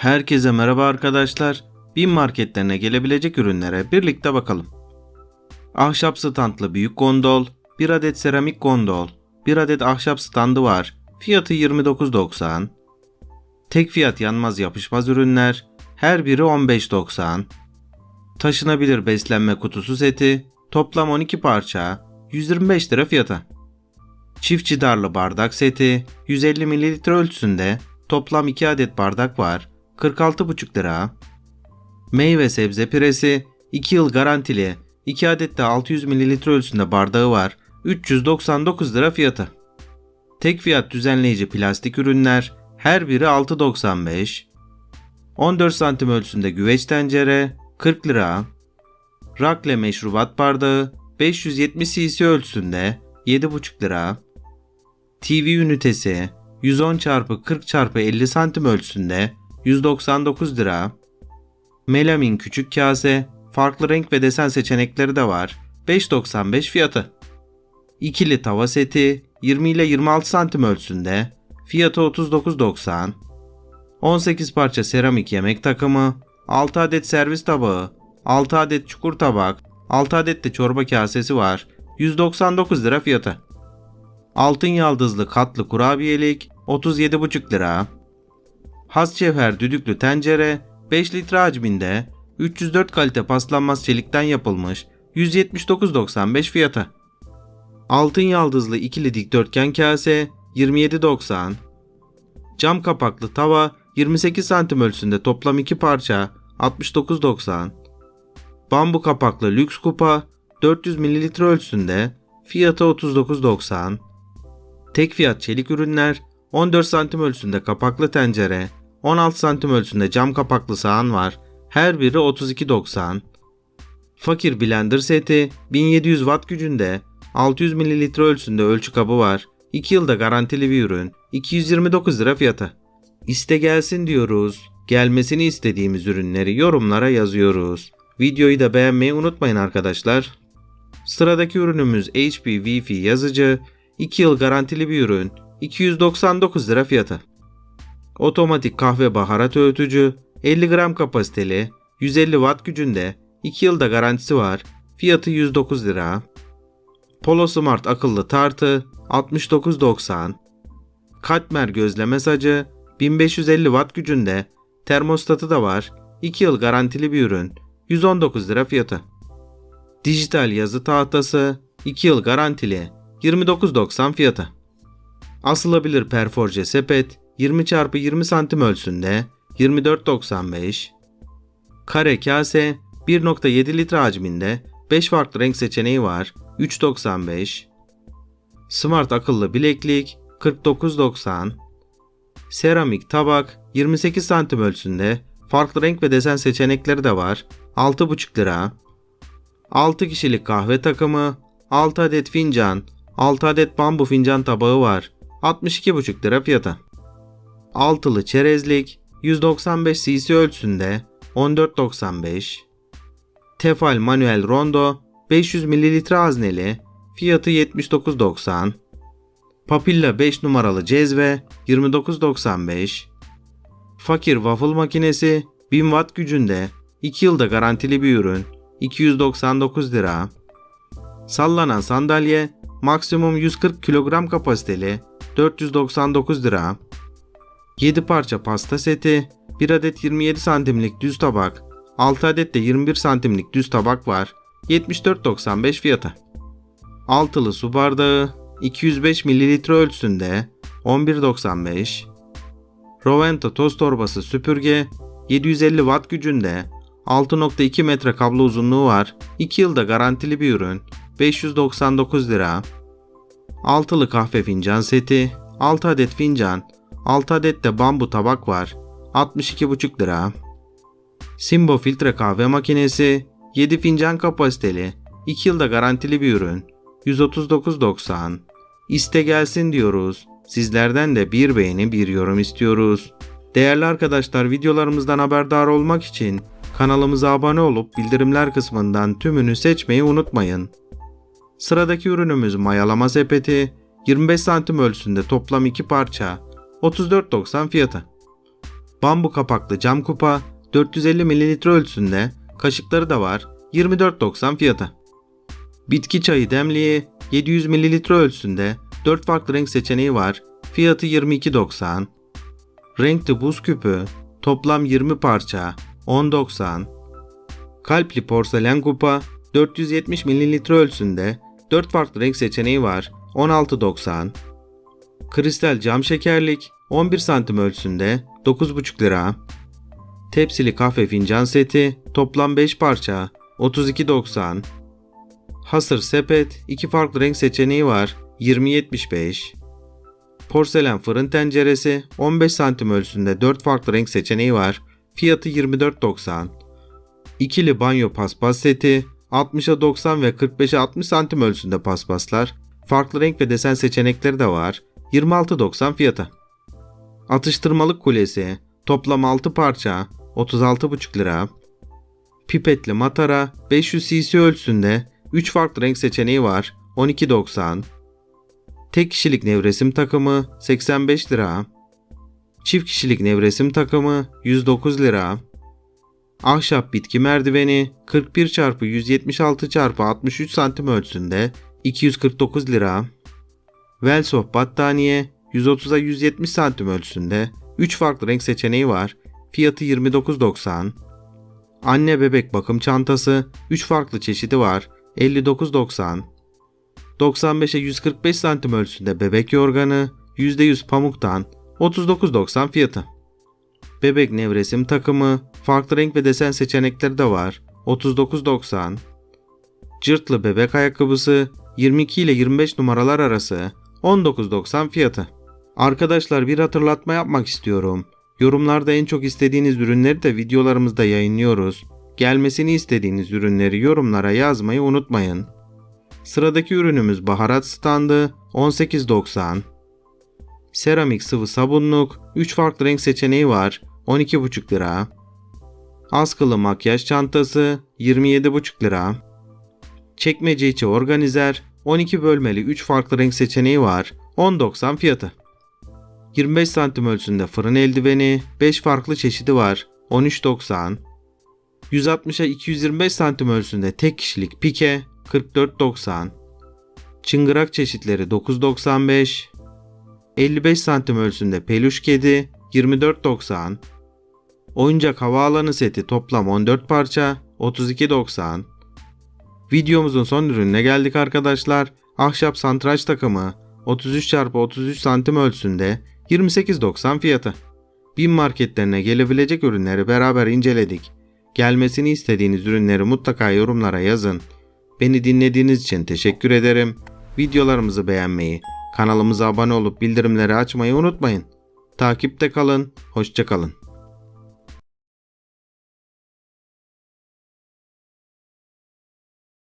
Herkese merhaba arkadaşlar. Bin marketlerine gelebilecek ürünlere birlikte bakalım. Ahşap standlı büyük gondol, 1 adet seramik gondol, 1 adet ahşap standı var. Fiyatı 29.90. Tek fiyat yanmaz yapışmaz ürünler, her biri 15.90. Taşınabilir beslenme kutusu seti, toplam 12 parça, 125 lira fiyata. Çift cidarlı bardak seti, 150 ml ölçüsünde, toplam 2 adet bardak var, 46,5 lira. Meyve sebze püresi, 2 yıl garantili, 2 adet de 600 ml ölçüsünde bardağı var, 399 lira fiyatı. Tek fiyat düzenleyici plastik ürünler, her biri 6.95. 14 santim ölçüsünde güveç tencere, 40 lira. Rakle meşrubat bardağı, 570 cc ölçüsünde, 7,5 lira. TV ünitesi, 110 x 40 x 50 santim ölçüsünde, 199 lira. Melamin küçük kase, farklı renk ve desen seçenekleri de var. 5.95 fiyatı. İkili tava seti 20 ile 26 santim ölçüsünde. Fiyatı 39.90. 18 parça seramik yemek takımı, 6 adet servis tabağı, 6 adet çukur tabak, 6 adet de çorba kasesi var. 199 lira fiyatı. Altın yaldızlı katlı kurabiyelik 37,5 lira. Has cevher düdüklü tencere 5 litre hacminde 304 kalite paslanmaz çelikten yapılmış 179.95 fiyatı. Altın yaldızlı ikili dikdörtgen kase 27.90. Cam kapaklı tava 28 santim ölçüsünde toplam 2 parça 69.90. Bambu kapaklı lüks kupa 400 ml ölçüsünde fiyatı 39.90. Tek fiyat çelik ürünler 14 santim ölçüsünde kapaklı tencere 16 santim ölçüsünde cam kapaklı sahan var. Her biri 32.90. Fakir blender seti 1700 watt gücünde 600 ml ölçüsünde ölçü kabı var. 2 yılda garantili bir ürün. 229 lira fiyatı. İste gelsin diyoruz. Gelmesini istediğimiz ürünleri yorumlara yazıyoruz. Videoyu da beğenmeyi unutmayın arkadaşlar. Sıradaki ürünümüz HP Wi-Fi yazıcı. 2 yıl garantili bir ürün. 299 lira fiyatı. Otomatik kahve baharat öğütücü 50 gram kapasiteli 150 watt gücünde 2 yılda garantisi var. Fiyatı 109 lira. Polo Smart akıllı tartı 69.90. Katmer gözleme sacı 1550 watt gücünde termostatı da var. 2 yıl garantili bir ürün. 119 lira fiyatı. Dijital yazı tahtası 2 yıl garantili 29.90 fiyatı. Asılabilir perforje sepet 20 x 20 santim ölçüsünde 24.95. Kare kase 1.7 litre hacminde 5 farklı renk seçeneği var 3.95. Smart akıllı bileklik 49.90. Seramik tabak 28 santim ölçüsünde farklı renk ve desen seçenekleri de var 6.5 lira. 6 kişilik kahve takımı 6 adet fincan 6 adet bambu fincan tabağı var 62,5 lira fiyatı. Altılı çerezlik 195 cc ölçüsünde 14.95. Tefal manuel rondo 500 ml hazneli fiyatı 79.90. Papilla 5 numaralı cezve 29.95. Fakir waffle makinesi 1000 watt gücünde 2 yılda garantili bir ürün 299 lira. Sallanan sandalye maksimum 140 kilogram kapasiteli 499 lira. 7 parça pasta seti, 1 adet 27 santimlik düz tabak, 6 adet de 21 santimlik düz tabak var. 74.95 fiyatı. Altılı su bardağı 205 ml ölçüsünde 11.95. Roventa toz torbası süpürge 750 watt gücünde 6.2 metre kablo uzunluğu var. 2 yılda garantili bir ürün. 599 lira. Altılı kahve fincan seti 6 adet fincan 6 adet de bambu tabak var. 62,5 lira. Simbo filtre kahve makinesi 7 fincan kapasiteli 2 yılda garantili bir ürün. 139.90. İste gelsin diyoruz. Sizlerden de bir beğeni bir yorum istiyoruz. Değerli arkadaşlar videolarımızdan haberdar olmak için kanalımıza abone olup bildirimler kısmından tümünü seçmeyi unutmayın. Sıradaki ürünümüz mayalama sepeti 25 santim ölçüsünde toplam 2 parça 34.90 fiyatı. Bambu kapaklı cam kupa 450 ml ölçüsünde. Kaşıkları da var. 24.90 fiyatı. Bitki çayı demliği 700 ml ölçüsünde 4 farklı renk seçeneği var. Fiyatı 22.90. Renkli buz küpü toplam 20 parça 10.90. Kalpli porselen kupa 470 ml ölçüsünde 4 farklı renk seçeneği var 16.90. Kristal cam şekerlik 11 santim ölçüsünde 9,5 lira. Tepsili kahve fincan seti toplam 5 parça 32.90. Hasır sepet 2 farklı renk seçeneği var 20.75. Porselen fırın tenceresi 15 santim ölçüsünde 4 farklı renk seçeneği var. Fiyatı 24.90. İkili banyo paspas seti 60'a 90 ve 45'e 60 santim ölçüsünde paspaslar. Farklı renk ve desen seçenekleri de var. 26.90 fiyatı. Atıştırmalık kulesi toplam 6 parça 36,5 lira. Pipetli matara 500 cc ölçüsünde 3 farklı renk seçeneği var 12.90. Tek kişilik nevresim takımı 85 lira. Çift kişilik nevresim takımı 109 lira. Ahşap bitki merdiveni 41 x 176 x 63 santim ölçüsünde 249 lira. Velsof battaniye 130'a 170 santim ölçüsünde 3 farklı renk seçeneği var. Fiyatı 29.90. Anne bebek bakım çantası 3 farklı çeşidi var. 59.90. 95'e 145 santim ölçüsünde bebek yorganı %100 pamuktan 39.90 fiyatı. Bebek nevresim takımı farklı renk ve desen seçenekleri de var 39.90. Cırtlı bebek ayakkabısı 22 ile 25 numaralar arası 19.90 fiyatı. Arkadaşlar bir hatırlatma yapmak istiyorum. Yorumlarda en çok istediğiniz ürünleri de videolarımızda yayınlıyoruz. Gelmesini istediğiniz ürünleri yorumlara yazmayı unutmayın. Sıradaki ürünümüz baharat standı 18.90. Seramik sıvı sabunluk 3 farklı renk seçeneği var 12,5 lira. Askılı makyaj çantası 27,5 lira. Çekmece içi organizer 12 bölmeli 3 farklı renk seçeneği var 10.90 fiyatı. 25 santim ölçüsünde fırın eldiveni 5 farklı çeşidi var 13.90. 160'a 225 santim ölçüsünde tek kişilik pike 44.90. Çıngırak çeşitleri 9.95. 55 santim ölçüsünde peluş kedi 24.90. Oyuncak havaalanı seti toplam 14 parça 32.90. Videomuzun son ürününe geldik arkadaşlar. Ahşap santraç takımı 33 x 33 santim ölçüsünde 28.90 fiyatı. Bin marketlerine gelebilecek ürünleri beraber inceledik. Gelmesini istediğiniz ürünleri mutlaka yorumlara yazın. Beni dinlediğiniz için teşekkür ederim. Videolarımızı beğenmeyi, kanalımıza abone olup bildirimleri açmayı unutmayın. Takipte kalın, hoşçakalın.